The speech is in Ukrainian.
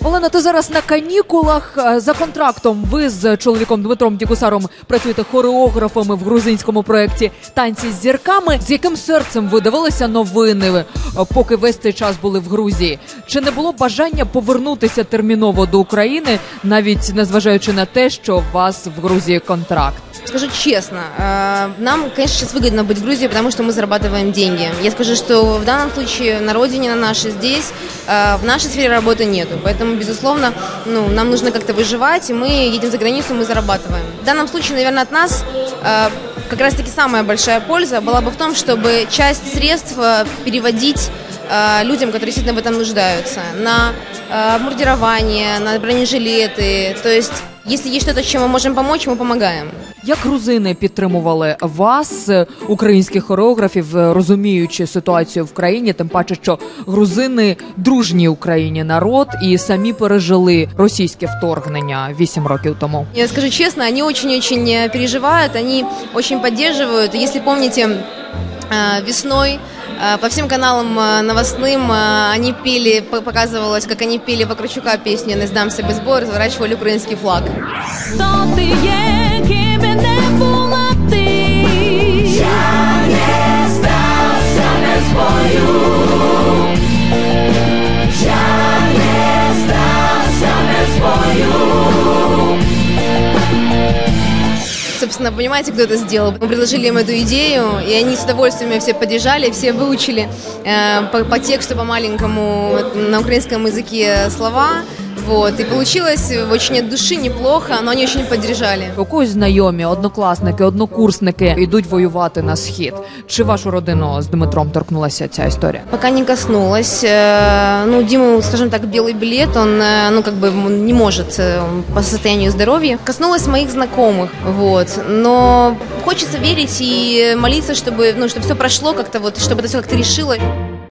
Олена, ти зараз на канікулах Е, за контрактом. Ви з чоловіком Дмитром Дігусаром працюєте хореографами в грузинському проєкті танці з зірками. З яким серцем ви дивилися новини, е, поки весь цей час були в Грузії? Чи не було бажання повернутися терміново до України, навіть незважаючи на те, що у вас в Грузії контракт? Скажу честно, э, нам, конечно, сейчас выгодно быть в Грузии, потому что мы зарабатываем деньги. Я скажу, что в данном случае на родине, на нашей здесь, э, в нашей сфере работы нету. Поэтому, безусловно, ну, нам нужно как-то выживать, и мы едем за границу, мы зарабатываем. В данном случае, наверное, от нас э, как раз-таки самая большая польза была бы в том, чтобы часть средств э, переводить э, людям, которые действительно в этом нуждаются, на э, обмундирование, на бронежилеты. То есть, если есть что-то, чем мы можем помочь, мы помогаем. Як грузини підтримували вас, е, українських хореографів, е, розуміючи ситуацію в країні, тим паче, що грузини дружній Україні народ і самі пережили російське вторгнення вісім років тому. Я скажу честно, они очень-очень э, переживают, они очень поддерживают. Если помните, э, весной э, по всем каналам э, новостным э, они пели, п- показывалось, как они пели Вакарчука песню «Не сдамся без боя», разворачивали украинский флаг. Хто ти Собственно, понимаете, кто это сделал? Мы предложили им эту идею, и они с удовольствием ее все поддержали, все выучили э, по, по тексту, по маленькому на украинском языке слова. Вот, и получилось очень от души неплохо, но они очень поддержали. У когось знайомі, однокласники, однокурсники йдуть воювати на схід. Чи вашу родину з Дмитром торкнулася ця історія? Пока не коснулась. Э, Ну, Дима, скажем так, белый билет, он, э, ну, как бы м, не может э, по состоянию здоровья. Коснулась моих знакомых, вот. Но хочется верить и молиться, чтобы, ну, чтобы все прошло как-то вот, чтобы это все как-то решило.